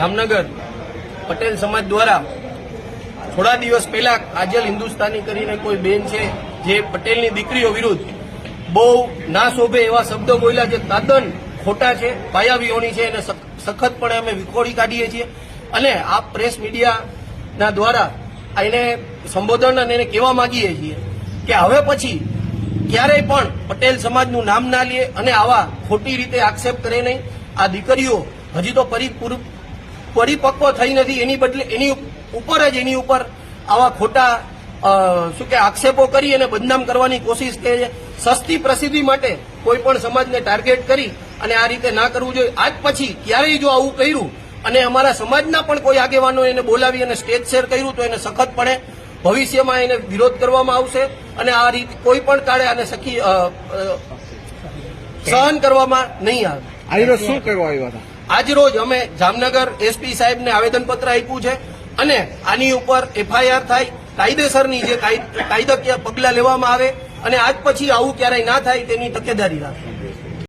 જામનગર, પટેલ સમાજ દ્વારા થોડા દિવસ પહેલા કાજલ હિન્દુસ્તાની કરીને કોઈ બેન છે જે પટેલની દીકરીઓ વિરુદ્ધ બહુ ના શોભે એવા શબ્દો બોલ્યા જે તદ્દન ખોટા છે પાયાવીઓની છે એને સખતપણે અમે વિખોડી કાઢીએ છીએ. અને આ પ્રેસ મીડિયાના દ્વારા એને સંબોધન અને એને કહેવા માંગીએ છીએ કે હવે પછી ક્યારેય પણ પટેલ સમાજનું નામ ના લે અને આવા ખોટી રીતે આક્ષેપ કરે નહીં. આ દીકરીઓ હજી તો પરિપૂર્ણ પરિપક્વ થઈ નથી. એની બદલે એની ઉપર જ એની ઉપર આવા ખોટા શું કે આક્ષેપો કરી અને બદનામ કરવાની કોશિશ કે સસ્તી પ્રસિદ્ધિ માટે કોઈ પણ સમાજને ટાર્ગેટ કરી અને આ રીતે ના કરવું જોઈએ. આજ પછી ક્યારેય જો આવું કર્યું અને અમારા સમાજના પણ કોઈ આગેવાનો એને બોલાવી અને સ્ટેજ શેર કર્યું, તો એને સખતપણે ભવિષ્યમાં એને વિરોધ કરવામાં આવશે અને આ રીતે કોઈ પણ કાળે આને સખી સહન કરવામાં નહીં આવે. આઈરો શું કરવા આવ્યા હતા આજરોજ અમે જામનગર એસપી સાહેબને આવેદનપત્ર આપ્યું છે અને આની ઉપર એફઆઈઆર થાય, કાયદેસરની જે કાય- કાયદાકીય પગલાં લેવામાં આવે અને આજ પછી આવું ક્યારેય ના થાય તેની તકેદારી રાખે.